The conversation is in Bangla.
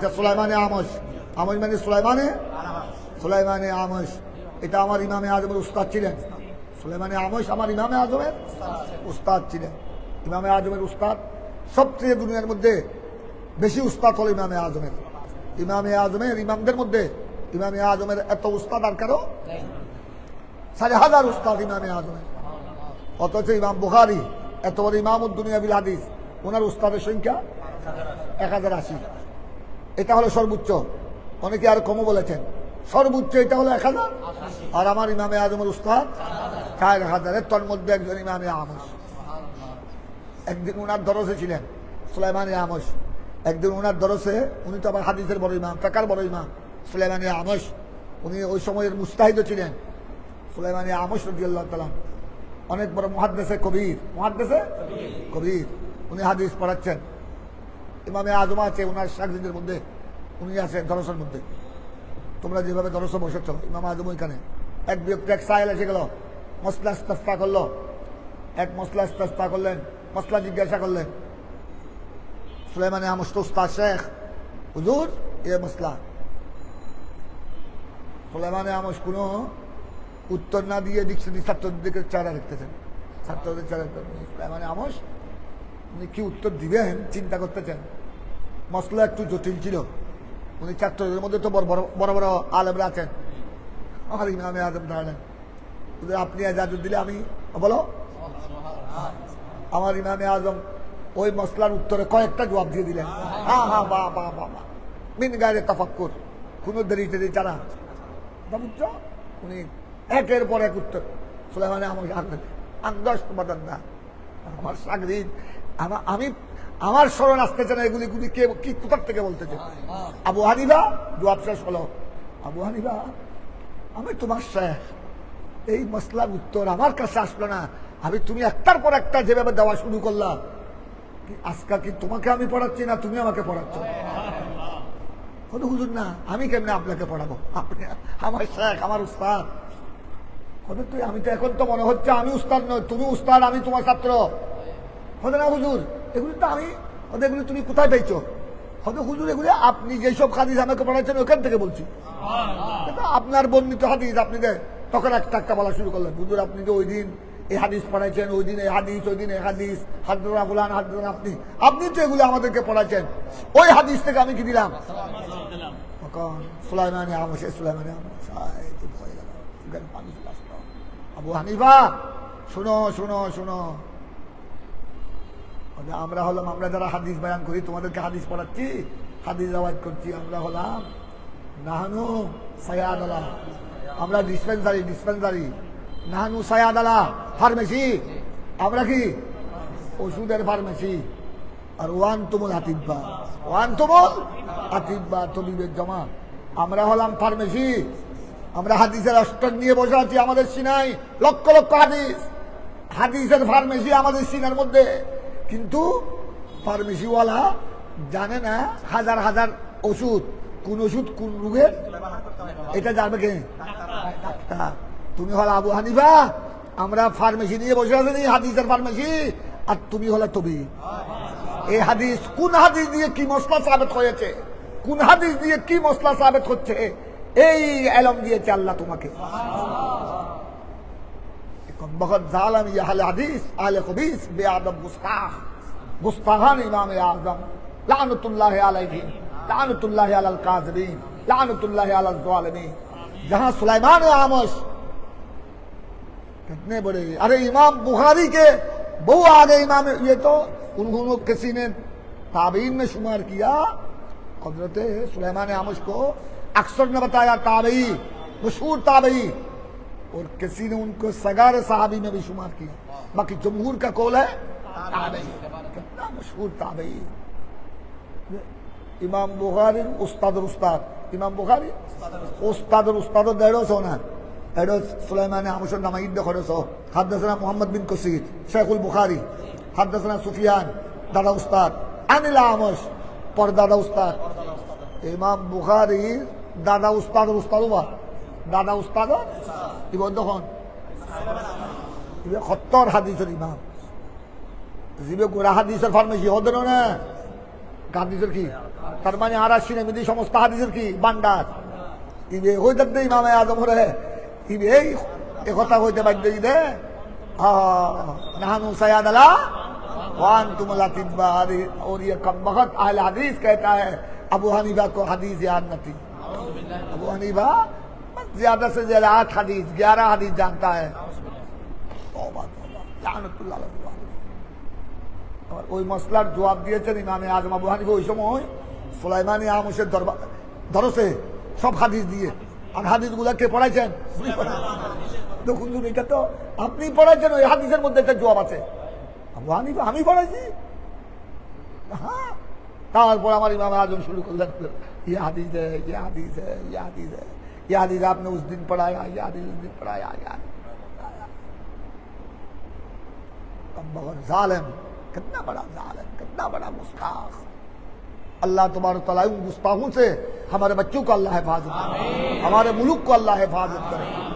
এটা সুলাইমানে আমস আমস মানে সুলাইমানে? সুলাইমানে আমস এটা আমার ইমামে আজমের উস্তাদ ছিলেন। সুলাইমানে আমস আমার ইমামে আজমের উস্তাদ ছিলেন। ইমামে আজমের উস্তাদ সবচেয়ে দুনিয়ার মধ্যে বেশি উস্তাদ হল ইমামে আজমের। ইমামে আজমের ইমামদের মধ্যে ইমামে আজমের এত উস্তাদ আর কারও? সাড়ে হাজার উস্তাদ ইমামে আজমের। অথচ ইমাম বুখারি, এত বড় ইমাম দুনিয়া বিল হাদিস, ওনার উস্তাদের সংখ্যা এক হাজার আশি। এটা হলো সর্বোচ্চ। অনেকে আর কমও বলেছেন। সর্বোচ্চ এটা হলো এক হাজার। আর আমার ইমামে আজমের উস্তাদ চার হাজারের তোর মধ্যে একজন ইমামে আমস একদিন উনার দরসে ছিলেন, সুলাইমানে আমস একদিন উনার দরসে উনি তো আবার হাদিসের বড় ইমাম টাকার বড় ইমাম, সুলাইমানে আমস উনি ওই সময়ের মুস্তাহিদ ছিলেন, সুলাইমানে আমস রদিয়াল্লাহ তালাম অনেক বড় মহাদ্দেশে কবির। মহাদ্দেশে কবির। উনি হাদিস পড়াচ্ছেন। ইমামে আজমা আছে ওনার শাকজিদের মধ্যে, উনি আছেন দরসের মধ্যে। তোমরা যেভাবে দরসে বসেছ, ইমাম আজম ওইখানে। এক ব্যক্তি এক সাহেল এসে গেল মশলা ইস্তাস্তা করল। এক মশলা ইস্তাস্তা করলেন মশলা জিজ্ঞাসা করলেন, সুলাইমানে আমস্ত শেখ, হুজুর, এ মশলা সুলাইমানে আমস কোনো উত্তর না দিয়ে ডিকশনারি ছাত্রদের দিকে চারা রাখতেছেন ছাত্রদের চারা সুলাইমানে আমস উনি কি উত্তর দিবেন? চিন্তা করতেছেন। মশলা একটু জটিল ছিল। উনি ছাত্রদের মধ্যে তো বড় বড় আলেমরা আছেন। আমার আজম আপনি এজাজত দিলে আমি বলো। আমার ইমামে আজম ওই মশলার উত্তরে কয়েকটা জবাব দিয়ে দিলেন। হ্যাঁ হ্যাঁ বা বা বা বা। মিন গায়ে তাফাক্কুর। কোনো দেরি টেরি চারা বুঝছ উনি একের পর এক উত্তর। সুলাইমানে আমাকে আনলেন আন্দাজ সমাধান না। আমার আমার আমি আমার স্মরণ আসতেছে না এগুলি গুলি কে, কি, কোথার থেকে বলতেছে আবু হানিবা জবাব শেষ হলো। আবু হানিবা আমি তোমার শেখ। এই মশলার উত্তর আমার কাছে আসলো না। আমি তুমি একটার পর একটা যেভাবে দেওয়া শুরু করলাম আজকা কি তোমাকে আমি পড়াচ্ছি না তুমি আমাকে পড়াচ্ছ? কত হুজুর, না, আমি কেমনে আপনাকে পড়াবো? আপনি, আমার শেখ, আমার উস্তাদ। হতে তুই, আমি তো এখন তো মনে হচ্ছে আমি উস্তাদ নয় তুমি উস্তাদ, আমি তোমার ছাত্র। হতে না, হুজুর? এগুলি তো আমি হতে এগুলি তুমি কোথায় পেয়েছ? হতে হুজুর, এগুলি আপনি যেসব হাদিস আমাকে পড়াচ্ছেন ওখান থেকে বলছি। আপনার বর্ণিত হাদিস আপনি তখন এক একটা বলা শুরু করলেন। হুজুর, আপনি যে ওই দিন এই হাদিস পড়াইছেন ওই দিন এই হাদিস, ওই দিন এই হাদিস হাদরা ফুলান হাদরা আপনি আপনি তো এগুলো আমাদেরকে পড়াইছেন। ওই হাদিস থেকে আমি কি দিলাম? সুলাইমানে আমসে সুলাইমানে আমস। আবু হানিফা, শুনো শুনো শুনো। আমরা হলাম, আমরা যারা হাদিস বয়ান করি, তোমাদেরকে হাদিস পড়াচ্ছি, হাদিস আওয়াজ করছি, আমরা হলাম নাহানু সায়াদ আমরা ডিসপেন্সারি ডিসপেন্সারি নাহানু সায়াদ আলা ফার্মেসি আমরা কি? ওষুধের ফার্মেসি আর ওয়ান তুমুল হাতিব্বা ওয়ান তুমুল হাতিব্বা তবিবের জমা আমরা হলাম ফার্মেসি আমরা হাদিসের অষ্টক নিয়ে বসে আছি আমাদের সিনাই লক্ষ লক্ষ হাদিস। হাদিসের ফার্মেসি আমাদের সিনার মধ্যে। কিন্তু ফার্মেসিওয়ালা জানে না হাজার হাজার ওষুধ, কোন ওষুধ কোন রোগের? এটা জানবে কে? ডাক্তার। তুমি হলো আবু হানিফা, আমরা ফার্মেসি নিয়ে বসে আছি হাদিসের ফার্মেসি, আর তুমি হলো তবি। এই হাদিস কোন হাদিস দিয়ে কি মশলা সাবেত হয়েছে? কোন হাদিস দিয়ে কি মশলা সাবেত হচ্ছে? এই এলম দিয়েছে আল্লাহ তোমাকে। এখন বহুত জালাম ইয়া আহলে হাদিস আহলে খবিস বেআদব গুস্তাখ গুস্তাখান ইমাম আজম লানতুল্লাহ আলাইহি লানতুল্লাহ আলাল কাযিবিন লানতুল্লাহ আলাল জালিমিন जहां सुलेमान आमश कितने बड़े अरे इमाम बुखारी के बहु आगे इमाम ये तो उन्होंने किसी ने ताबीन में शुमार किया हजरत सुलेमान आमश को अक्सर ने बताया ताबई मशहूर ताबई और किसी ने उनको सगार साहबी में भी शुमार किया बाकी जमहूर का कौल है ताबई कितना मशहूर ताबई ইমাম বুখারির উস্তাদের উস্তাদ ইমাম বুখারি উস্তাদের উস্তাদ দেড়শো না এটা সুলাইমানে আমসর নামা ইদ্দ খরচ হাদ্দাসনা মোহাম্মদ বিন কসির শেখুল বুখারি হাদ্দাসনা সুফিয়ান দাদা উস্তাদ আনিলা আমস পর দাদা উস্তাদ ইমাম বুখারির দাদা উস্তাদের উস্তাদ বা দাদা উস্তাদ ইবন তখন খত্তর হাদিসের ইমাম। জিবে গোড়া হাদিসের ফার্মেসি হদের না? হাদিসের কি? তার মানে আর আসছি না সমস্ত হাদিসের কি? বান্ডার ইবে হই থাকতে ইমামে আজম হরে ইবে এ কথা হইতে বাধ্য দে। নাহানু সয়াদ আলা হাদিস تم لطیفہ ज्यादा से ज्यादा आठ हदीस ग्यारह हदीस जानता है तौबा तौबा लानतुल्लाह अलैहि আর ওই মশলার জবাব দিয়েছেন ইমামে আজম আবু হানিফা ওই সময় সুলাইমানি আমসের দরবার ধরসে সব হাদিস দিয়ে আর হাদিস কে পড়াইছেন দেখুন দেখুন, এটা তো আপনি পড়াইছেন ওই হাদিসের মধ্যে একটা জবাব আছে আবু হানিফা আমি পড়াইছি হ্যাঁ তারপর আমার ইমাম आजम शुरू कर लेते ये हदीस है ये हदीस یہ حدیث آپ نے اس دن پڑھایا یہ حدیث اس دن پڑھایا بہت ظالم کتنا بڑا ظالم کتنا بڑا مستاخ اللہ تمہارے تعالیٰ ان گستاخوں سے ہمارے بچوں کو اللہ حفاظت کرے ہمارے ملک کو اللہ حفاظت کرے۔